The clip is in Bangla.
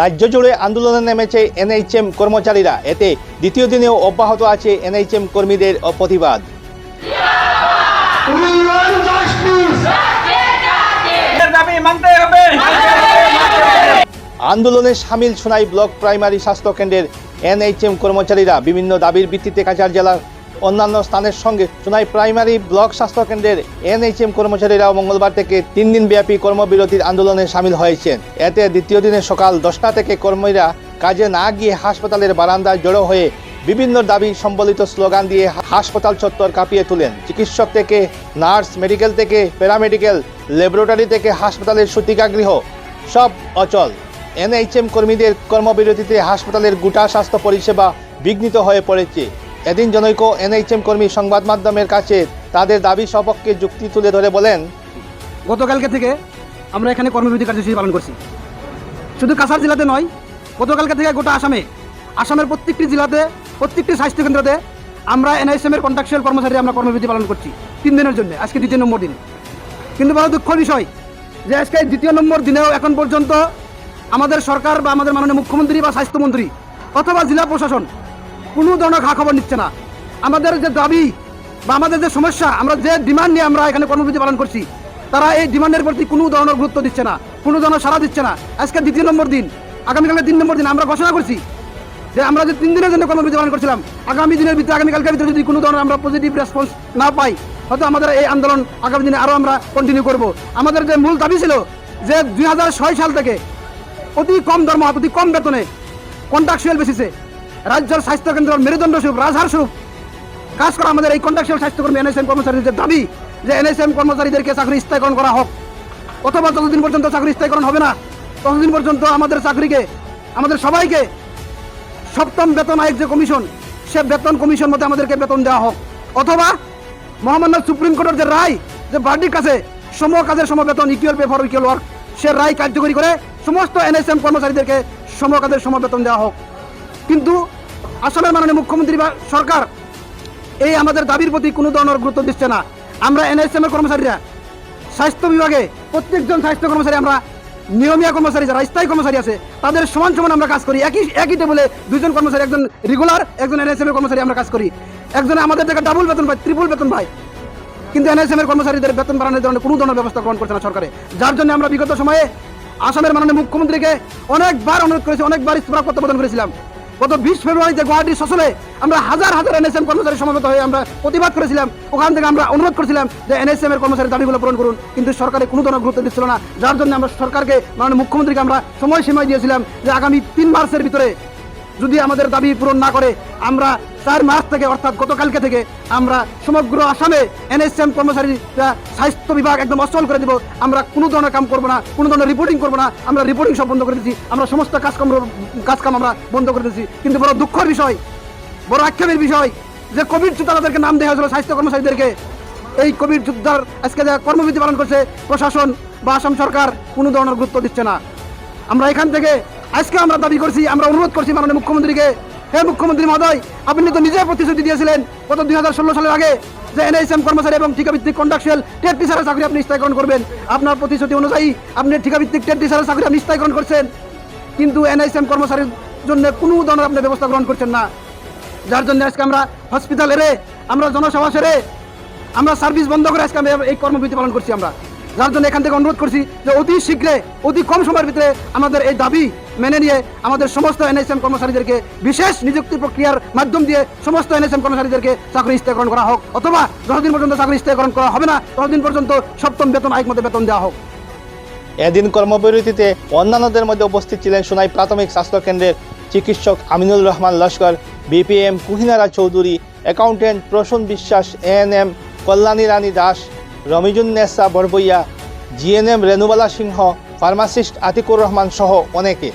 রাজ্য জুড়ে আন্দোলনে নেমেছে এনএইচএম কর্মচারীরা। এতে দ্বিতীয় দিনেও অব্যাহত আছে এনএইচএম কর্মীদের প্রতিবাদ। আন্দোলনে সামিল সোনাই ব্লক প্রাইমারি স্বাস্থ্য কেন্দ্রের এনএইচএম কর্মচারীরা বিভিন্ন দাবির ভিত্তিতে কাছাড় জেলার অন্যান্য স্থানের সঙ্গে। সোনাই প্রাইমারি ব্লক স্বাস্থ্যকেন্দ্রের এনএইচএম কর্মচারীরাও মঙ্গলবার থেকে তিন দিন ব্যাপী কর্মবিরতির আন্দোলনে সামিল হয়েছেন। এতে দ্বিতীয় দিনে সকাল দশটা থেকে কর্মীরা কাজে না গিয়ে হাসপাতালের বারান্দায় জড়ো হয়ে বিভিন্ন দাবি সম্বলিত স্লোগান দিয়ে হাসপাতাল চত্বর কাঁপিয়ে তোলেন। চিকিৎসক থেকে নার্স, মেডিকেল থেকে প্যারামেডিকেল ল্যাবরেটরি থেকে হাসপাতালের সূতিকাগৃহ, সব অচল। এনএইচএম কর্মীদের কর্মবিরতিতে হাসপাতালের গোটা স্বাস্থ্য পরিষেবা বিঘ্নিত হয়ে পড়েছে। এদিন জনৈক এনএইচএম কর্মী সংবাদ মাধ্যমের কাছে তাদের দাবি সপক্ষে যুক্তি তুলে ধরে বলেন, গতকালকে থেকে আমরা এখানে কর্মবিরতি কার্যসূচি পালন করছি। শুধু কাছাড় জেলাতে নয়, গতকালকে থেকে গোটা আসামে, আসামের প্রত্যেকটি জেলাতে, প্রত্যেকটি স্বাস্থ্য কেন্দ্রতে আমরা এনআইএসএমের কন্ট্রাকচুয়াল কর্মচারী আমরা কর্মবিরতি পালন করছি, তিন দিনের জন্য, আজকে দ্বিতীয় নম্বর দিন। কিন্তু বড় দুঃখ বিষয় যে আজকে দ্বিতীয় নম্বর দিনেও এখন পর্যন্ত আমাদের সরকার বা আমাদের মাননীয় মুখ্যমন্ত্রী বা স্বাস্থ্যমন্ত্রী অথবা জেলা প্রশাসন কোনো ধরনের খা খবর নিচ্ছে না। আমাদের যে দাবি বা আমাদের যে সমস্যা, আমরা যে ডিমান্ড নিয়ে আমরা এখানে কর্মবিরতি পালন করছি, তারা এই ডিমান্ডের প্রতি কোনো ধরনের গুরুত্ব দিচ্ছে না, কোনো ধরনের সাড়া দিচ্ছে না। আজকে দ্বিতীয় নম্বর দিন আগামীকালে তিন নম্বর দিন আমরা ঘোষণা করছি যে আমরা যে তিন দিনের জন্য কর্মবিরতি পালন করছিলাম, আগামী দিনের ভিতরে আগামীকালকের ভিতরে যদি কোনো ধরনের আমরা পজিটিভ রেসপন্স না পাই, হয়তো আমাদের এই আন্দোলন আগামী দিনে আরও আমরা কন্টিনিউ করব। আমাদের যে মূল দাবি ছিল যে দুই হাজার ছয় সাল থেকে অতি কম দরমা অতি কম বেতনে কন্ট্রাকচুয়াল বেসিসে রাজ্যের স্বাস্থ্যকেন্দ্র মেরুদণ্ড স্বরূপ রাজহার স্বরূপ। কাজ করা আমাদের এই কন্ট্রাকচুয়াল স্বাস্থ্যকর্মী এনএসএম কর্মচারীদের দাবি যে এনএসএম কর্মচারীদেরকে চাকরি স্থায়ীকরণ করা হোক। অথবা যতদিন পর্যন্ত চাকরি স্থায়ীকরণ হবে না, ততদিন পর্যন্ত আমাদের চাকরিকে, আমাদের সবাইকে সপ্তম বেতন আয়োগ যে কমিশন, সে বেতন কমিশন মতে আমাদেরকে বেতন দেওয়া হোক। অথবা মহামান্য সুপ্রিম কোর্টের যে রায়, যে বার্ডিক আছে সম কাজের সম বেতন equal pay for equal work সে রায় কার্যকরী করে সমস্ত এনএসএম কর্মচারীদেরকে সম কাজের সম বেতন দেওয়া হোক। কিন্তু আসামের মাননীয় মুখ্যমন্ত্রী বা সরকার এই আমাদের দাবির প্রতি কোনো ধরনের গুরুত্ব দিচ্ছে না। আমরা এনএসএম এর কর্মচারীরা, স্বাস্থ্য বিভাগে প্রত্যেকজন স্বাস্থ্য কর্মচারী আমরা, নিয়মীয় কর্মচারী যারা স্থায়ী কর্মচারী আছে, তাদের সমান সমান আমরা কাজ করি। একই একই টেবলে দুজন কর্মচারী, একজন রেগুলার একজন এনএসএম এর কর্মচারী আমরা কাজ করি। একজনে আমাদের থেকে ডাবল বেতন পায় ত্রিপুল বেতন পায়। কিন্তু এনএসএম এর কর্মচারীদের বেতন বাড়ানোর ধরনের কোনো ধরনের ব্যবস্থা গ্রহণ করছে না সরকারে। যার জন্য আমরা বিগত সময়ে আসামের মাননীয় মুখ্যমন্ত্রীকে অনেকবার অনুরোধ করেছি, অনেকবার স্মারকপত্র প্রদান করেছিলাম। গত বিশ ফেব্রুয়ারিতে গুয়াহাটির সচলে আমরা হাজার হাজার এনএসএম কর্মচারী সমবেত হয়ে আমরা প্রতিবাদ করেছিলাম। ওখান থেকে আমরা অনুরোধ করেছিলাম যে এনএসএম এর কর্মচারী দাবিগুলো পূরণ করুন। কিন্তু সরকারের কোনো ধরনের গুরুত্ব দিচ্ছিল না। যার জন্য আমরা সরকারকে, মাননীয় মুখ্যমন্ত্রীকে আমরা সময় সীমায় দিয়েছিলাম যে আগামী তিন মার্চের ভিতরে যদি আমাদের দাবি পূরণ না করে, আমরা চার মাস থেকে, অর্থাৎ গতকালকে থেকে, আমরা সমগ্র আসামে এনএসএম কর্মচারীরা স্বাস্থ্য বিভাগ একদম অচল করে দেব। আমরা কোনো ধরনের কাম করব না, কোনো ধরনের রিপোর্টিং করব না, আমরা রিপোর্টিং সব বন্ধ করে দিচ্ছি আমরা সমস্ত কাজকর্ম, কাজকাম আমরা বন্ধ করে দিচ্ছি কিন্তু বড় দুঃখের বিষয়, বড় আক্ষেপের বিষয়, যে কোভিড যোদ্ধা তাদেরকে নাম দেওয়া হয়েছিল স্বাস্থ্য কর্মচারীদেরকে। এই কোভিড যোদ্ধার আজকে যে কর্মবিধি পালন করছে, প্রশাসন বা আসাম সরকার কোনো ধরনের গুরুত্ব দিচ্ছে না। আমরা এখান থেকে আজকে আমরা দাবি করছি, আমরা অনুরোধ করছি মাননীয় মুখ্যমন্ত্রীকে, হে মুখ্যমন্ত্রী মহোদয়, আপনি তো নিজে প্রতিশ্রুতি দিয়েছিলেন গত দুই হাজার ষোলো সালের আগে যে এনএসএম কর্মচারী এবং ঠিকাভিত্তিক কন্ট্রাকচুয়াল টেট টিচারের চাকরি আপনি স্থায়ীকরণ করবেন। আপনার প্রতিশ্রুতি অনুযায়ী আপনি ঠিকাভিত্তিক টেট টিচারের চাকরি আপনি স্থায়ীকরণ করছেন। কিন্তু এনআইসিএম কর্মচারীর জন্য কোনো ধরনের আপনি ব্যবস্থা গ্রহণ করছেন না। যার জন্য আজকে আমরা হসপিটাল এরে আমরা জনসভা সেরে আমরা সার্ভিস বন্ধ করে আজকে আমরা এই কর্মবিরতি পালন করছি আমরা। যার জন্য এখান থেকে অনুরোধ করছি যে অতি শীঘ্রে অতি কম সময়ের ভিতরে আমাদের এই দাবি মেনে নিয়ে আমাদের সমস্ত এনএসএম কর্মচারীদেরকে, বিশেষ নিযুক্তি প্রক্রিয়ার মাধ্যম দিয়ে সমস্ত এনএসএম কর্মচারীদেরকে চাকরি স্থায়ীকরণ করা হোক অথবা যতদিন পর্যন্ত চাকরি স্থায়ীকরণ করা হবে না, ততদিন পর্যন্ত সপ্তম বেতন আইক মতো বেতন দেওয়া হোক। এদিন কর্মবিরতিতে অন্যান্যদের মধ্যে উপস্থিত ছিলেন সোনাই প্রাথমিক স্বাস্থ্য কেন্দ্রের চিকিৎসক Aminul Rahman Laskar, BPM Kuhinara Chowdhury, accountant Prasun Biswas ANM Kalyani Rani Das Ramizunnesa Barbhuiya GNM Renubala Singha pharmacist Atikur Rahman সহ অনেকে।